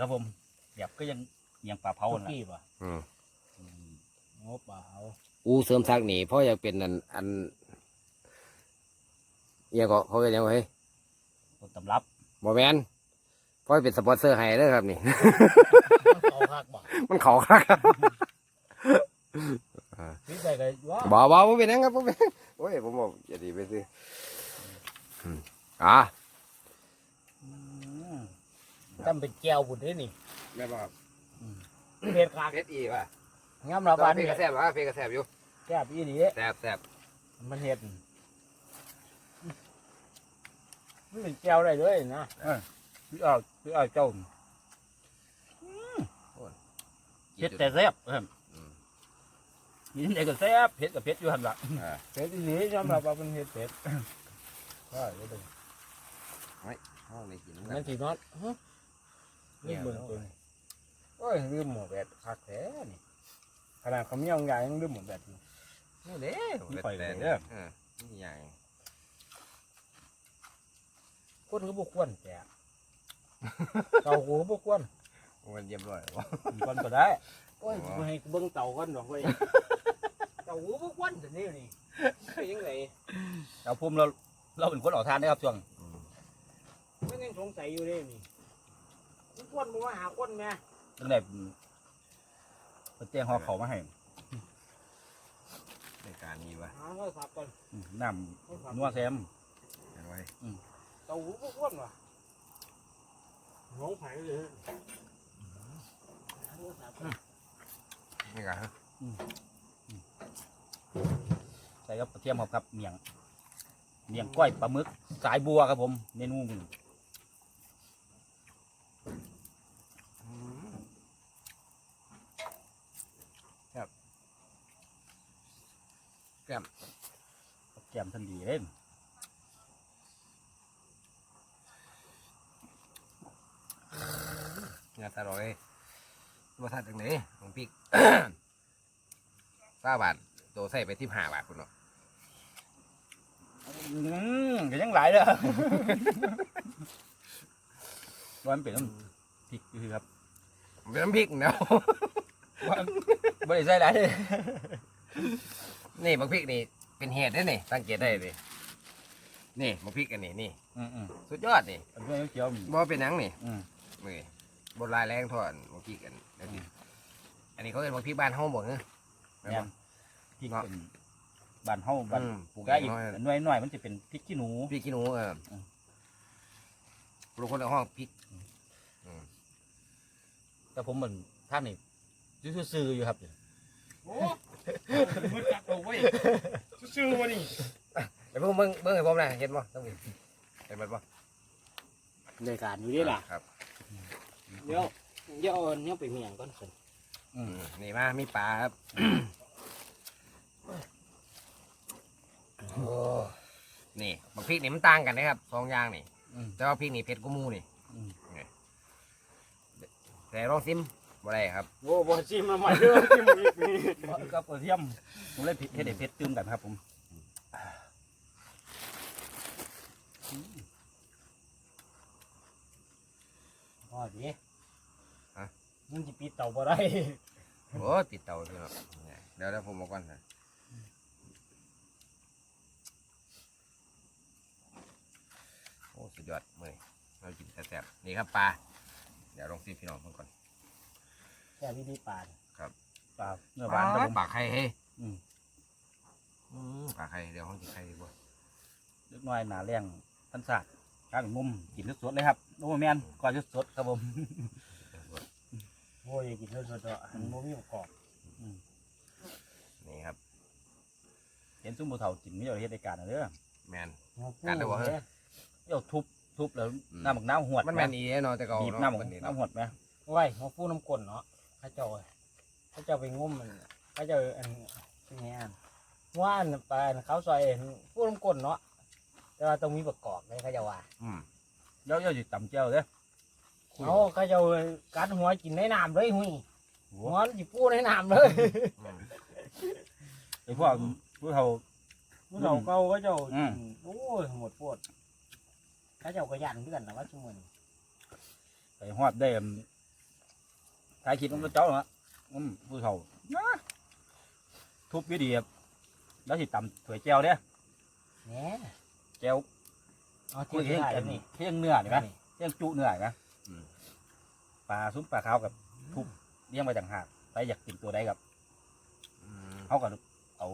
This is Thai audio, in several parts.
ครับผมแบบก็ยังยังปลาเผาเอาน่ะกี้ป่ะอืมอืมงบเปล่าอูเสริมทักนี่เพราะอยากเป็นอันอันเอียงก็เขาเป็นยังไงเฮ้ยต้นตำรับบอแมนเพราะเป็นสปอนเซอร์ให้เด้อครับนี่ เอาคักบ่มันเขาคักพี่ใส่กันว่าบอบอผมเป็นหยังครับผมเป็นหยังโอ้ยผมบอกอย่าดีไปซื้ออืมอะอืม ตั้มเป็นแก้วบุญได้นี่แม่บอกเผ็ดคักเพชรอีว่ะงามเราบ้านเพนี่ชรกระแซบว่ะเพชรกระแซบอยู่แก้บอีหลีแซบแซบมันเห็ดมันเป็นแก้วได้เลยนะพี่เอาพี่เอาเจ้าเผ็ดแต่แซ่บครับอืมยินดีก็แซ่บเผ็ดกับเผ็ดอยู่หันละอ่าเผ็ดอีหลีสำหรับว่าเป็นเห็ดเผ็ดก็เลย ห้องนี้กินมันสีน็อตฮะ ลืมเบิ่งตัวนี้โอ้ยลืมหมดแบบคักแท้นี่ขนาดเขาไม่ยองใหญ่ยังลืมหมดแบบนี้นี่เด้มีข่อยเลยเด้อเออนี่อย่างคนก็บกวนแต่เต่ากูก็บกวนมันเยี่ยมร้อยว่ะมีคนก็ได้โอ้ยกูให้เบิ่งเต่ากันดอกเว้ยเต่ากูบกวนแต่นี่นี่เป็นยังไงเราพุ่มเราเราเป็นคนออกทานได้ครับช่วงอืมมันยังสงสัยอยู่เด้นี่ บกวนบ่มาหาคนแม่ตั้งแต่ไปแจ้งหอเขามาให้ในการนี้ว่ะหาโทรศัพท์ก่อนอืมน้ำนัวแซม เห็นไว้เต่าหูบกวนว่ะงงไผเลยหาโทรศัพท์ก่อนนี่กันฮะใส่กับกระเทียมครับครับเมียง เมียงก้อยปลาหมึก สายบัวครับผมเมนูหนึ่ง อืม แกมทันดี เล่นงานตลอดเลยมาทัดตรงไหนของพริกเก้าบาทตัวใส่ไปที่ห้าบาทคุณเนาะอืมก็ยังหลายเลยว่ามันเป็นน้ำพริกคือครับเป็นน้ำพริกเนาะว่ได้ใส่หลายเลยนี่บางพริกนี่ เป็นเหตุได้นี่สังเกตได้เลยนี่บางพริกอันนี้นี่อืมอืมสุดยอดนี่อันนี้เจียวบ่เป็นหนังนี่อืมมือบนลายแรงทอดบางพริกอันอันนี้อันนี้เขาเป็นบางพริกบ้านห้องบ่เนอะแม่นเนี่ยบ่พริกเป็นบานเฮาบานอืมปลูกได้เองอีกน้อยหน่วยหน่อยมันจะเป็นพริกขี้หนูพริกขี้หนูเอออมปลูกคนในห้องพริกแต่ผมเหมือนท่านนี่ซื่อๆอยู่ครับโอ้ มันจักเอาไว้ซื่อๆวะนี่ไอ้พวกเบิ้งเบิ้งให้ผมนะเห็นบ่ต้องเห็นมันบ่ในการอยู่นี่ล่ะครับ เดี๋ยวเดี๋ยวเอาเนี่ยไปเมียงก่อนสิอืมนี่มามีปลาครับ โอ้นี่บางพริกนี่มันต่างกันนะครับสองอย่างนี่ อืม แต่ว่าพริกนี่เผ็ดกว่าหมูนี่อืมแต่ลองซิม บ่ได้ครับโอ้บ่ชิมมาใหม่เด้อชิมอีกนี่กับกระเทียมผมเลยเผ็ดเผ็ดเผ็ดตื้มกันครับผมอ๋อดิมึงจะปิดเตาบ่ได้โอ้ติดเตาด้วยเนาะเนี่ยเดี๋ยวเดี๋ยวผมบอกก่อนนะโอ้สุดยอดเมื่อยเรากินแซ่บๆนี่ครับปลาเดี๋ยวลองซิมพี่น้องเพิ่นก่อน แค่วิธีปานปลาเนื้อหวานครับผมปลาไข่เฮ้ยอืม อืมปลาไข่เดี๋ยวห้องกินไข่ดีกว่าเล็กน้อยหนาแรงท่านสาดกลางมุมกินสดๆเลยครับโอ้แมนก่อนสดๆครับผมโอ้ยกินสดๆอะมันบ่มีกรอบนี่ครับ เห็นซุ้มบูเถากินไม่เอาเฮ็ดในการเด้อแมนหัวปูกัดได้บ่ฮะเนี่ยเดี๋ยวทุบทุบแล้วอืมน้ำหมักน้ำหวดมันแมนอีแน่นอนแต่เก่าบีบเนาะน้ำหมัมักนนี่น้ำหวดไหมไว้หัวปูน้ำกลนเนาะเข้าเจ้าเอ้ยเข้าเจ้าไปงมมันเข้าเจ้าอันเป็นไงอันว่าอันปลาอันเขาซอยเห็นปูน้ำกลนเนาะแต่ว่าต้องมีประกอบเลยเขาเจ้าว่าอืมเดี๋ยวเดี๋ยวจะตำเจ้าเด้อเอาเขาเจ้ากัดหัวกินในน้ำเลยหุยหัหัววจิปูในน้ำเลยอืมไอ้พวกผู้เฒ่าผู้เราเก่าเขาเจ้าอืมโอ้ยหมดปวดเขาเจ้าก็ยันเพื่อนนะว่าชั่วโมงไปฮอดได้ ถ่ายคลิปมันก็เจ้าเนาะอืมผู้เฒ่านะทุบวิดีครับแล้วสิตำถวยแก้วเด้อแหน่แก้วเอาคุที่ยเที่ยงถ่ายกันนี่เที่ยงเนื้อเห็นไหมนี่เที่ยงจุเนื้อเห็นไหมอืมปลาซุ้มปลาขาวกับทุบเลี้ยงไว้ต่างหากใครอยากกินตัวใดกับอืมเขาก็เอา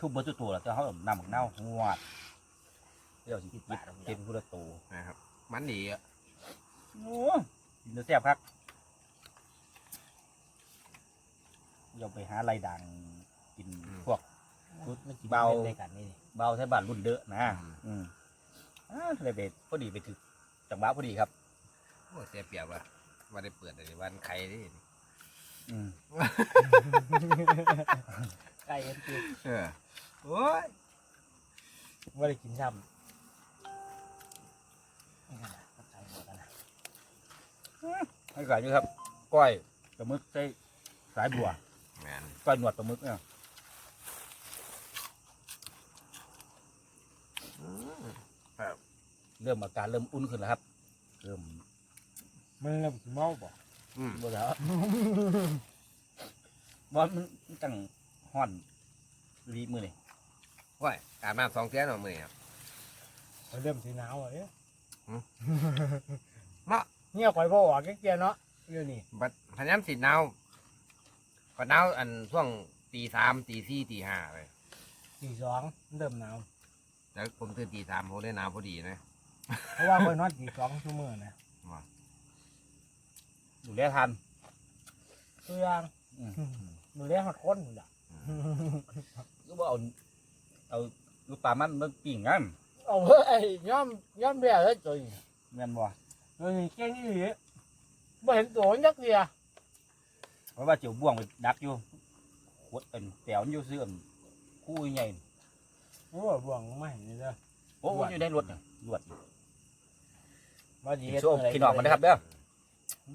ทุบเบอร์จุตัวแล้วจะเขาเอานำหมักเน่าหวดเดี๋ยวสิกินกินพุทธตัวนะครับมันดีอะโอ้กินแล้วแซ่บครับ อย่าไปหาอะไรดังกินพวกมันกินเบาได้กันนี่นี่เบาใช้บ้านรุ่นเดอะนะ อืมอ่าเลยไปพอดีไปถึงจังหวะพอดีครับ โอ้เสียเปรียบว่ะว่าได้เปิดในวันใครนี่อืมไก่กันคือเออโอ้ยว่าได้กินซ้ำนี่ขนาดก็ไก่หมดแล้วนะให้ก่อนอยู่ครับ ก้อยปลาหมึกใส่สายบัวแมนก้อยหนวดปลาหมึกเนี่ยอืมเริ่มอาการเริ่มอุ่นขึ้นแล้วครับ เริ่มมันเริ่มสิเมาบ่อืมบ่แล้วบอลมันจังห่อนรีมือนี่โอ้ยอาบน้ำสองเที่ยหน่อยมือนี่ครับ มันเริ่มสิหนาวอะเอ้ยหืม เนาะเนี่ยข่อยบ่ว่าแก่ๆเนาะเรื่องนี้บัดพยายามสิหนาว ก็หนาวอันช่วงตีสามตีสี่ตีห้าเลยตีสองมันเริ่มหนาว แต่ผมตื่นตีสามผมได้หนาวพอดีนะ เพราะว่าข่อยนอนตีสองชั่วโมงนะดูแลทันตัวอย่างอืมดูแลฮอดคนพุ่นล่ะก็บ่เอาเอาลูกปลามันมาปิ้งกันเอาเฮ้ยไอ้ย่อมย่อมแบ่เลยตัวนี้แม่นบ่ตัวนี้เก่งอีหลีบ่เห็นตัวมันจักเดีย เพราะว่าเจียวบ่วงไปดักอยู่ขวดเป็นแต๋วอยู่ซื่ออันคู่ใหญ่โอ้บ่วงไม่เห็นเลยเด้อโอ้อยู่ในรถน่ะรวดอยู่ว่าดีโชว์พี่น้องมันนะครับเด้ออื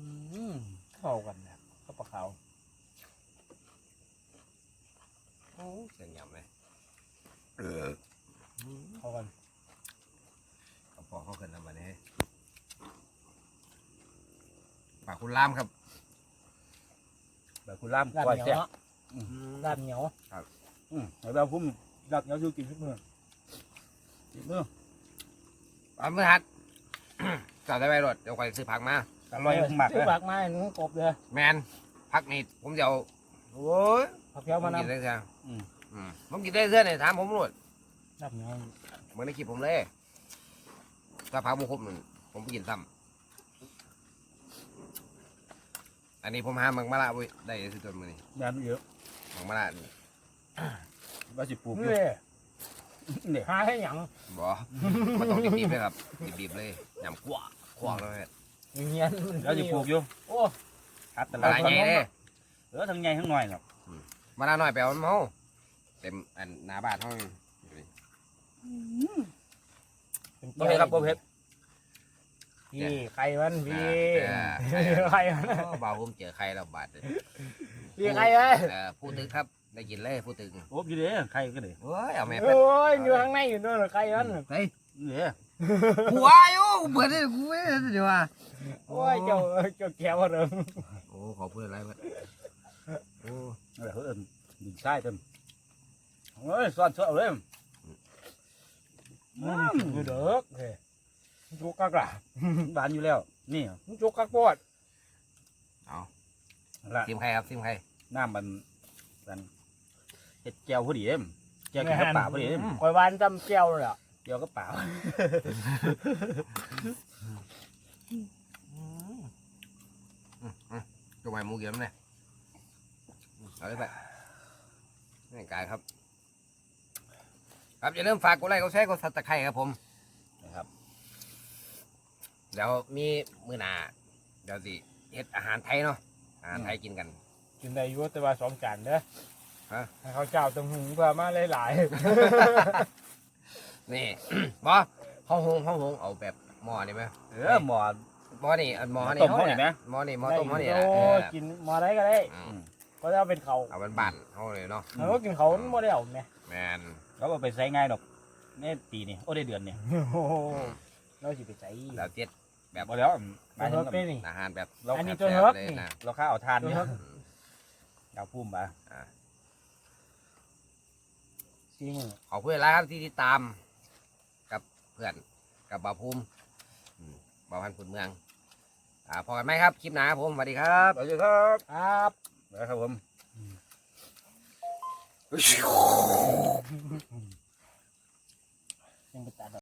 มเข้ากันนะข้าวปลาขาวโอ้เสียงยำเลยเออเข้ากันเขาพอเขาขึ้นทำมาเนี่ยปากคุณล่ามครับ แบบคุณล่ามลาบก้อยเหนียวแซ่บ เนาะลาบเหนียวอืมแล้วแบบพุ่มลาบเหนียวอยู่กินทุกมื้อกินมื้อเอามือหัดจอดได้ไปรถเดี๋ยวคอยซื้อผักมาอร่อยมากเลซื้อยผักมาให้หนูกบเลยแมนผักนี่ผมจะเอาโอ้ยผักเขียวผมมานกินได้เสื้ออืมอืมผมกินได้เสื้อเนี่ยถามผมรวดำลาบเหนียว เหมือนในคลิปผมเลยถ้าผักบุคคลมันผมกินซ้ำ อันนี้ผมหามังมะละไว้ได้สิตัวมือนี่งานเยอะมังมะละนี่ว่าสิปลูกอยู่นี่เนี่ยหาให้หยังบ่มันต้องดิบๆเลยครับดิบๆเลยยำกว้าขวางแล้วเนี่ยเงียนมันแล้วสิปลูกอยู่โอ้ครับแต่มะละละใหญ่เลยเออทั้งใหญ่ทั้งน้อยครับมะละน้อยไปเอามันเมาเต็มอันหน้าบ้านห้องเป็นบ่เผ็ดครับบ่เผ็ด พี่ไข่มันพี่เออไข่มันโอ้บ่าวผมเจอใครแล้วบาดเลยพี่ไข่เอ้ยเออพูดถึงครับได้กินเลยพูดถึงโอ้ยเด้ใครก็ได้โอ้ยเอาแม่โอ้เป็ดยอยู่ข้างในอยู่นู่นไข่มันเฮ้ยเด้กูว่าอยู่กูเปิดได้กูไม่ได้เดี๋ยวว่าโอ้ยเจ้าเจ้าแก้วเริ่มโอ้ขอพูดอะไรวะโอ้นั่นแหละเขาเอิ้นดินทรายเต็มเอ้ยซ่อนซ่อนเอาเลยอืมอยู่เด้อเฮ้ยมัน จุกกักล่ะ บานอยู่แล้ว นี่มันจุกกักปวดเอาละซิมใครครับซิมใครน้ำมันมันเห็ดแก้วพอดีเด้มแก้วกินกับป่าพอดีเด้มคอยวานจำแก้วเลยอะแก้วกับป่าจงไว้หมูเกี่ยวมั้ยเนี่ยเอาเลยไปนี่กายครับ ครับอย่าลืมฝากกดไลค์กดแชร์กดซับสไครต์ครับผมนะครับ เดี๋ยวมีมื้อหน้าเดี๋ยวสิเฮ็ดอาหารไทยเนาะอาหารไทยกินกัน กินได้อยู่แต่ว่าสองจานเด้อฮะ ให้เขาเจ้าต้องหุงเพื่อมาหลายนี่ บอห้องหงห้องหงเอาแบบหม้อนี่ไหมเออหมอ หม้อนี่อันหม้อนี่ต้มหม้อนี่ไหมหม้อนี่หๆม้อต้มหม้อนี่ได้แหละโอ้เออกินมาได้ก็ได้อืมก็จะเอาเป็นเขาเอาบ้านๆเฮาเลยเนาะแล้วก็กินเขาไม่ได้เอาไหมแมนเขาเอาไปใส่ง่ายดอกนี่ปีนี่โอ้ได้เดือนนี่โอ้โหเราสิไปใส่ แล้วเจ็ด แบบบ่แล้วหตัมาวยถึเฮิงกได้นี่อาหารแบบเราอันนี้แซ่บตัวเฮิร์กๆเลยนี่นะเราข้าเอาทานตัวเนี่ยเฮิกดาวพุ่มมาซีมือขอบคุณหลายครับที่ติดตามกับเพื่อนกับบาวภูมิอืมบาวพันธุ์ขุนเมืองอ่าพอกันไหมครับคลิปหน้าครับผมสวัสดีครับ สวัสดีครับครับนะครับผม ยังไปตัด